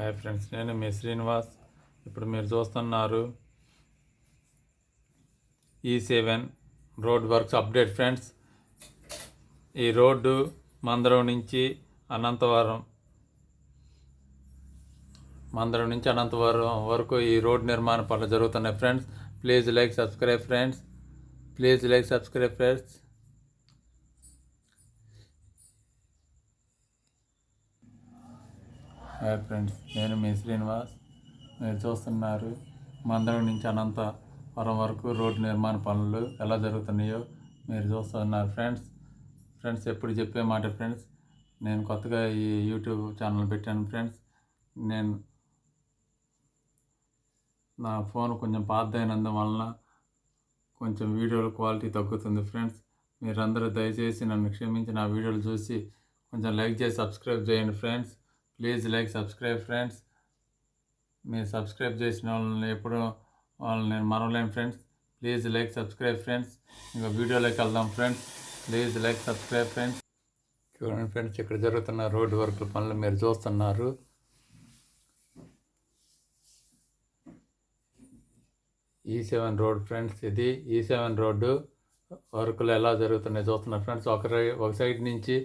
Hi friends నేను మీ శ్రీనివాస్. ఇప్పుడు మీరు చూస్తున్నారు e E seven road works update friends. ఈ రోడ్డు మందరం నుంచి అనంతవరం మందరం నుంచి అనంతవరం వరకు ఈ రోడ్ నిర్మాణ పనులు జరుగుతున్నాయి friends. Please like subscribe friends. Please like subscribe friends. Hi friends నేను మీ శ్రీనివాస్. మీరు చూస్తున్నారు మందరం నుంచి అనంతపురం వరకు రోడ్డు నిర్మాణ పనులు ఎలా జరుగుతున్నాయో మీరు చూస్తున్నారు ఫ్రెండ్స్. ఫ్రెండ్స్ ఎప్పుడు చెప్పే మాట ఫ్రెండ్స్ నేను కొత్తగా ఈ యూట్యూబ్ ఛానల్ పెట్టాను ఫ్రెండ్స్. నేను నా ఫోన్ కొంచెం పాతదైనందువలన కొంచెం వీడియోల క్వాలిటీ తగ్గుతుంది ఫ్రెండ్స్. మీరందరూ దయచేసి నన్ను క్షమించి నా వీడియోలు చూసి కొంచెం లైక్ చేసి సబ్స్క్రైబ్ చేయండి friends. Please like subscribe friends. మీరు సబ్స్క్రైబ్ చేసిన వాళ్ళని ఎప్పుడు వాళ్ళని నేను మరవలేను friends. Please like subscribe friends. ఇంకా వీడియోలోకి వెళ్దాం friends. Please like subscribe friends. చూడండి ఫ్రెండ్స్ ఇక్కడ జరుగుతున్న రోడ్డు వర్క్ పనులు మీరు చూస్తున్నారు. E E seven road friends ఇది e ఈ సెవెన్ రోడ్డు వర్కులు ఎలా జరుగుతున్నాయి చూస్తున్నారు ఫ్రెండ్స్. ఒక ఒక సైడ్ నుంచి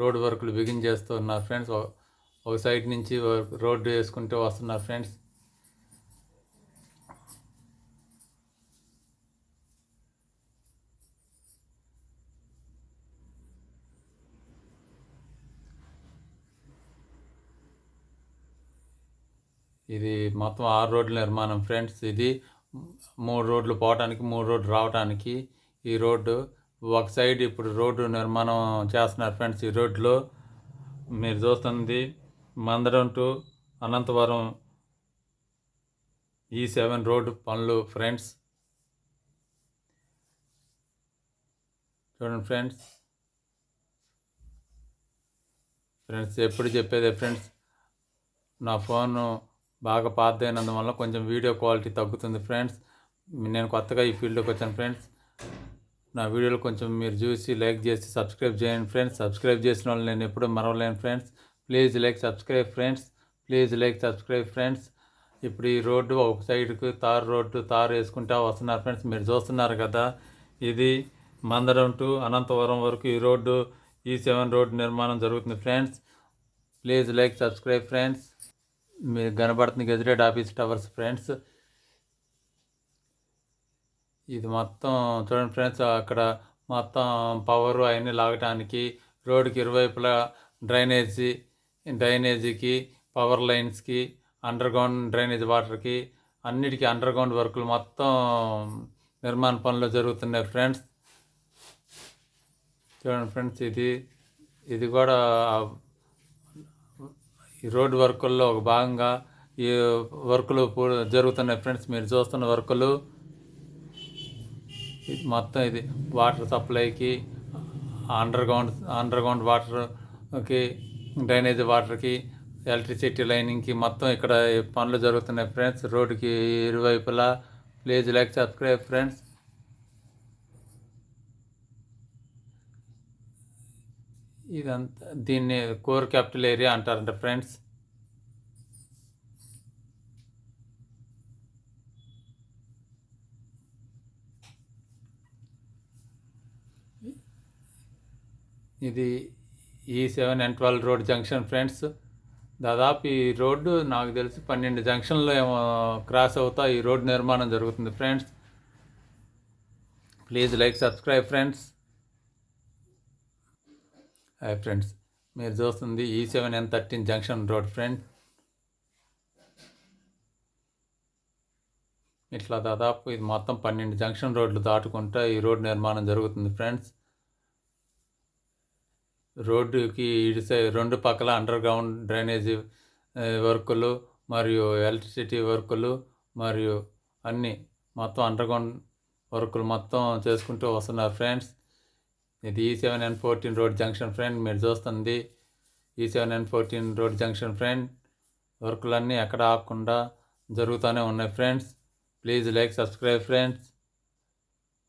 రోడ్ వర్కులు బిగిన్ చేస్తున్నారు ఫ్రెండ్స్. ఒక- సైడ్ నుంచి రోడ్డు వేసుకుంటూ వస్తున్నారు ఫ్రెండ్స్. ఇది మొత్తం ఆరు రోడ్ల నిర్మాణం ఫ్రెండ్స్. ఇది మూడు రోడ్లు పోవటానికి మూడు రోడ్లు రావటానికి ఈ రోడ్డు ఒక సైడ్ ఇప్పుడు రోడ్డు నిర్మాణం చేస్తున్నారు ఫ్రెండ్స్ ఈ రోడ్లో మీరు చూస్తుంది Mandadam to Anantavaram E seven road పనులు ఫ్రెండ్స్. చూడండి ఫ్రెండ్స్. ఫ్రెండ్స్ ఎప్పుడు చెప్పేదే ఫ్రెండ్స్ నా ఫోన్ బాగా పాతైనందువల్ల కొంచెం వీడియో క్వాలిటీ తగ్గుతుంది ఫ్రెండ్స్. నేను కొత్తగా ఈ ఫీల్డ్లోకి వచ్చాను ఫ్రెండ్స్. నా వీడియోలు కొంచెం మీరు చూసి లైక్ చేసి సబ్స్క్రైబ్ చేయండి ఫ్రెండ్స్. సబ్స్క్రైబ్ చేసిన వాళ్ళు నేను ఎప్పుడూ మరవలేను friends. Please like subscribe friends. Please like subscribe friends. ఇప్పుడు ఈ రోడ్డు ఒక సైడ్కి తార్ రోడ్డు తారు వేసుకుంటా వస్తున్నారు ఫ్రెండ్స్. మీరు చూస్తున్నారు కదా ఇది మందరం టు అనంతవరం వరకు ఈ రోడ్డు ఈ సెవెన్ రోడ్డు నిర్మాణం జరుగుతుంది friends. Please like subscribe friends. మీరు కనబడుతుంది గెజిటెడ్ ఆఫీస్ టవర్స్ ఫ్రెండ్స్. ఇది మొత్తం చూడండి ఫ్రెండ్స్ అక్కడ మొత్తం పవర్ అవన్నీ లాగటానికి రోడ్డుకి ఇరువైపులా డ్రైనేజీ డ్రైనేజీకి పవర్ లైన్స్కి అండర్గ్రౌండ్ డ్రైనేజ్ వాటర్కి అన్నిటికీ అండర్గ్రౌండ్ వర్కులు మొత్తం నిర్మాణ పనులు జరుగుతున్నాయి ఫ్రెండ్స్ చూడండి ఫ్రెండ్స్ ఇది ఇది కూడా ఈ రోడ్ వర్కుల్లో ఒక భాగంగా ఈ వర్కులు జరుగుతున్నాయి ఫ్రెండ్స్ మీరు చూస్తున్న వర్కులు ఇది మొత్తం ఇది వాటర్ సప్లైకి అండర్ గ్రౌండ్ అండర్ గ్రౌండ్ వాటర్కి డ్రైనేజ్ వాటర్కి ఎలక్ట్రిసిటీ లైనింగ్కి మొత్తం ఇక్కడ పనులు జరుగుతున్నాయి ఫ్రెండ్స్ రోడ్డుకి ఇరువైపులా ప్లీజ్ లైక్ సబ్స్క్రైబ్ ఫ్రెండ్స్ ఇదంతా దీన్ని కోర్ క్యాపిటల్ ఏరియా అంటారంట ఫ్రెండ్స్ ఇది E seven and twelve road junction friends. దాదాపు ఈ రోడ్డు నాకు తెలిసి పన్నెండు జంక్షన్లో ఏమో క్రాస్ అవుతా ఈ రోడ్ నిర్మాణం జరుగుతుంది friends. Please like subscribe friends. Hi friends మీరు చూస్తుంది E seven N thirteen junction road friend. ఇట్లా దాదాపు ఇది మొత్తం పన్నెండు జంక్షన్ రోడ్లు దాటుకుంటా ఈ రోడ్ నిర్మాణం జరుగుతుంది ఫ్రెండ్స్. రోడ్డుకి ఇటు సైడ్ రెండు పక్కల అండర్ గ్రౌండ్ డ్రైనేజీ వర్కులు మరియు ఎలక్ట్రిసిటీ వర్కులు మరియు అన్నీ మొత్తం అండర్ గ్రౌండ్ వర్కులు మొత్తం చేసుకుంటూ వస్తున్నారు ఫ్రెండ్స్ ఇది E seven and fourteen road junction friend మీరు చూస్తుంది E seven and fourteen road junction friend వర్కులన్నీ ఎక్కడ ఆగకుండా జరుగుతూనే ఉన్నాయి friends please like subscribe friends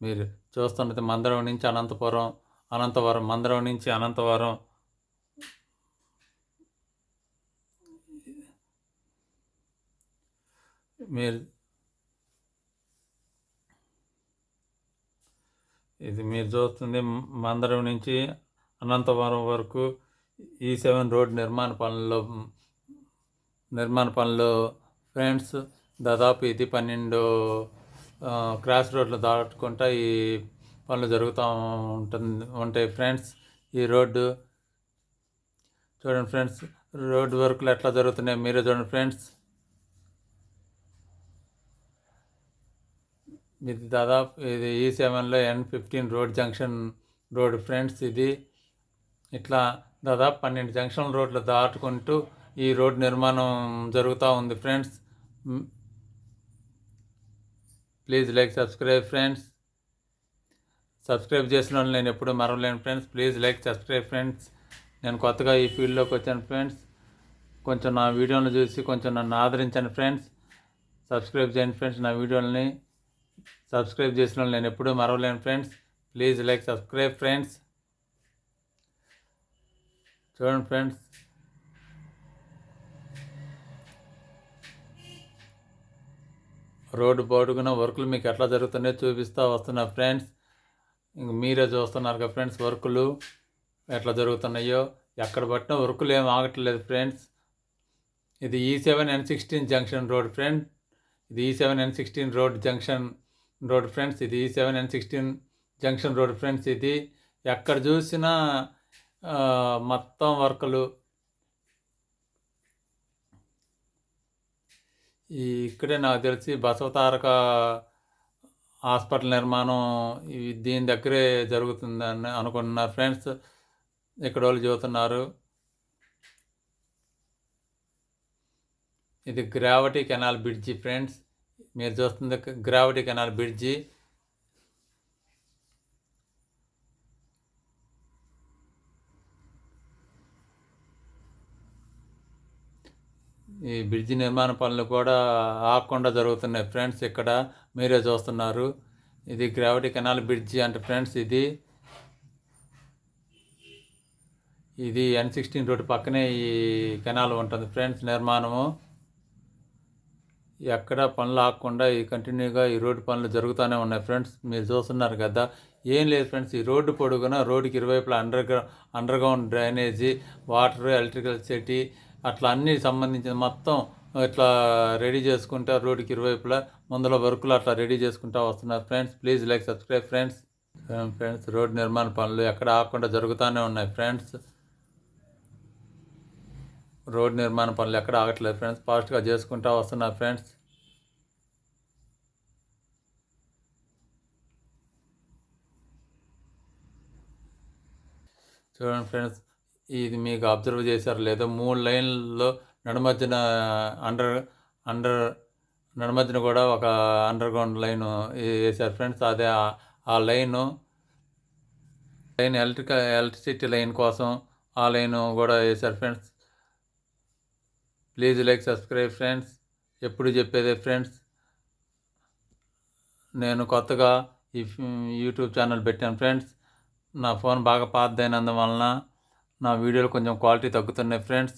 మీరు చూస్తున్నది మందరం నుంచి అనంతపురం అనంతవరం మందరం నుంచి అనంతవరం. మీరు ఇది మీరు చూస్తుంది మందరం నుంచి అనంతవరం వరకు ఈ సెవెన్ రోడ్ నిర్మాణ పనుల్లో నిర్మాణ పనులు ఫ్రెండ్స్ దాదాపు ఇది పన్నెండు క్రాస్ రోడ్లు దాటుకుంటా ఈ పనులు జరుగుతూ ఉంటుంది. ఉంటాయి ఫ్రెండ్స్ ఈ రోడ్డు చూడండి ఫ్రెండ్స్ రోడ్డు వర్క్లు ఎట్లా జరుగుతున్నాయి? మీరే చూడండి ఫ్రెండ్స్. ఇది దాదాపు ఇది ఈ సెవెన్లో N fifteen road junction road friends ఇది. ఇట్లా దాదాపు పన్నెండు జంక్షన్ రోడ్లు దాటుకుంటూ ఈ రోడ్ నిర్మాణం జరుగుతూ ఉంది friends. Please like subscribe friends. Subscribe చేసిన వాళ్ళు నేను ఎప్పుడు మరవలేను friends. Please like subscribe friends. నేను కొత్తగా ఈ ఫీల్డ్లోకి వచ్చాను ఫ్రెండ్స్. కొంచెం నా వీడియోలను చూసి కొంచెం నన్ను ఆదరించండి ఫ్రెండ్స్. సబ్స్క్రైబ్ చేయండి ఫ్రెండ్స్ నా వీడియోలని. సబ్స్క్రైబ్ చేసిన వాళ్ళు నేను ఎప్పుడూ మరవలేను friends. Please like subscribe friends. చూడండి ఫ్రెండ్స్. రోడ్డు పొడుగున వర్కులు మీకు ఎట్లా జరుగుతున్నాయో చూపిస్తూ వస్తున్నా ఫ్రెండ్స్. ఇంక మీరే చూస్తున్నారు కదా ఫ్రెండ్స్ వర్కులు ఎట్లా జరుగుతున్నాయో. ఎక్కడ పట్టినా వర్కులు ఏం ఆగట్లేదు ఫ్రెండ్స్. ఇది E seven N sixteen junction road friend. ఇది E seven N sixteen road junction road friends. ఇది E seven N sixteen junction road friends ఇది. ఎక్కడ చూసినా మొత్తం వర్కులు. ఈ ఇక్కడే నాకు తెలిసి బసవతారక హాస్పిటల్ నిర్మాణం దీని దగ్గరే జరుగుతుందని అనుకుంటున్నారు. ఫ్రెండ్స్ ఇక్కడ వాళ్ళు చూస్తున్నారు. ఇది గ్రావిటీ కెనాల్ బ్రిడ్జి ఫ్రెండ్స్. మీరు చూస్తుంది గ్రావిటీ కెనాల్ బ్రిడ్జి. ఈ బ్రిడ్జి నిర్మాణ పనులు కూడా ఆగకుండా జరుగుతున్నాయి. ఫ్రెండ్స్ ఇక్కడ మీరే చూస్తున్నారు. ఇది గ్రావిటీ కెనాల్ బ్రిడ్జి అంటే ఫ్రెండ్స్ ఇది. ఇది ఎన్ సిక్స్టీన్ రోడ్ పక్కనే ఈ కెనాల్ ఉంటుంది ఫ్రెండ్స్ నిర్మాణము. ఎక్కడ పనులు ఆగకుండా ఈ కంటిన్యూగా ఈ రోడ్డు పనులు జరుగుతూనే ఉన్నాయి ఫ్రెండ్స్. మీరు చూస్తున్నారు కదా ఏం లేదు ఫ్రెండ్స్ ఈ రోడ్డు పొడుగున రోడ్డుకి ఇరువైపులా under underground drainage water electrical city అట్లా అన్ని సంబంధించిన మొత్తం ఇట్లా రెడీ చేసుకుంటా రోడ్డుకి ఇరువైపులా ముందర వర్కులు అట్లా రెడీ చేసుకుంటా వస్తున్నారు. Friends please like subscribe. Friends friends road నిర్మాణ పనులు ఎక్కడ ఆగకుండా జరుగుతూనే ఉన్నాయి. ఫ్రెండ్స్ రోడ్ నిర్మాణ పనులు ఎక్కడ ఆగట్లేదు. ఫ్రెండ్స్ ఫాస్ట్గా చేసుకుంటా వస్తున్నారు. ఫ్రెండ్స్ చూడండి ఫ్రెండ్స్ ఇది మీకు అబ్జర్వ్ చేశారు లేదో మూడు లైన్లలో నడుమధ్యన అండర్ అండర్ నడుమధ్యన కూడా ఒక అండర్ గ్రౌండ్ లైన్ వేశారు. ఫ్రెండ్స్ అదే ఆ- line line electrical electricity line కోసం ఆ లైన్ కూడా వేశారు. Friends please like subscribe friends ఎప్పుడు చెప్పేదే? ఫ్రెండ్స్ నేను కొత్తగా ఈ యూట్యూబ్ ఛానల్ పెట్టాను. ఫ్రెండ్స్ నా ఫోన్ బాగా పాతదైనందువలన నా వీడియోలు కొంచెం క్వాలిటీ తగ్గుతున్నాయి ఫ్రెండ్స్.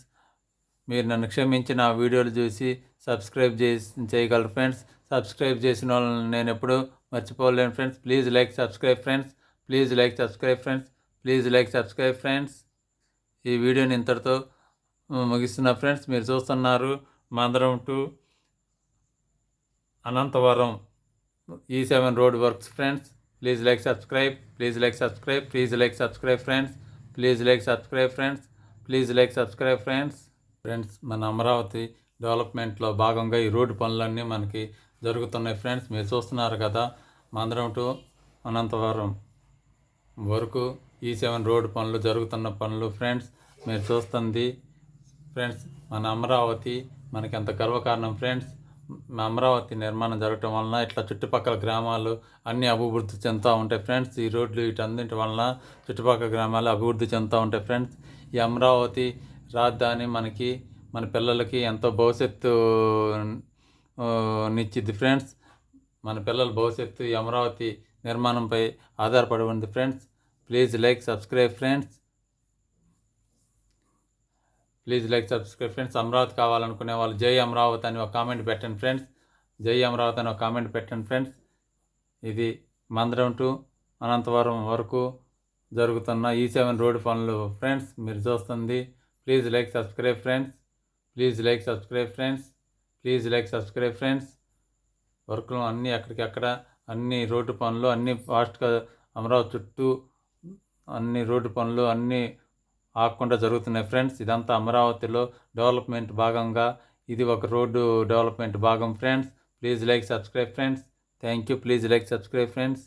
మీరు నన్ను క్షమించి నా వీడియోలు చూసి సబ్స్క్రైబ్ చేసి చేయగలరు ఫ్రెండ్స్. సబ్స్క్రైబ్ చేసిన వాళ్ళని నేను ఎప్పుడూ మర్చిపోలేను friends. Please like subscribe friends. Please like subscribe friends. Please like subscribe friends. ఈ వీడియోని ఇంతటితో ముగిస్తున్నా ఫ్రెండ్స్. మీరు చూస్తున్నారు Mandaram to Anantavaram E seven road works friends. Please like subscribe. Please like subscribe. Please like subscribe friends. Please like subscribe friends please like subscribe friends friends మన అమరావతి డెవలప్మెంట్లో భాగంగా ఈ road పనులన్నీ మనకి జరుగుతున్నాయి ఫ్రెండ్స్ మీరు చూస్తున్నారు కదా మందరం టు అనంతవరం వరకు ఈ సెవెన్ రోడ్డు పనులు జరుగుతున్న పనులు ఫ్రెండ్స్ మీరు చూస్తుంది ఫ్రెండ్స్ మన అమరావతి మనకి ఎంత గర్వకారణం ఫ్రెండ్స్ అమరావతి నిర్మాణం జరగటం వలన ఇట్లా చుట్టుపక్కల గ్రామాలు అన్నీ అభివృద్ధి చెందుతూ ఉంటాయి ఫ్రెండ్స్ ఈ రోడ్లు వీటన్నింటి వలన చుట్టుపక్కల గ్రామాలు అభివృద్ధి చెందుతూ ఉంటాయి ఫ్రెండ్స్ ఈ అమరావతి రాజధాని మనకి మన పిల్లలకి ఎంతో భవిష్యత్తు నిచ్చిద్ది ఫ్రెండ్స్ మన పిల్లల భవిష్యత్తు ఈ అమరావతి నిర్మాణంపై ఆధారపడి ఉంది friends please like subscribe friends please like subscribe friends Amaravati కావాలనుకునే వాళ్ళు జై అమరావతి అని ఒక కామెంట్ పెట్టండి ఫ్రెండ్స్ జై అమరావతి అని ఒక కామెంట్ పెట్టండి ఫ్రెండ్స్ ఇది మందరం టు అనంతవరం వరకు జరుగుతున్న e ఈ సెవెన్ రోడ్డు పనులు ఫ్రెండ్స్ మీరు చూస్తుంది. Please like subscribe friends please like subscribe friends please like subscribe friends వర్క్లు అన్నీ ఎక్కడికక్కడ అన్ని రోడ్డు పనులు అన్నీ ఫాస్ట్గా అమరావతి చుట్టూ అన్ని రోడ్డు పనులు అన్నీ ఆకుండా జరుగుతున్నాయి. ఫ్రెండ్స్ ఇదంతా అమరావతిలో డెవలప్మెంట్ భాగంగా ఇది ఒక రోడ్డు డెవలప్మెంట్ భాగం. Friends please like subscribe friends. Thank you please like subscribe friends.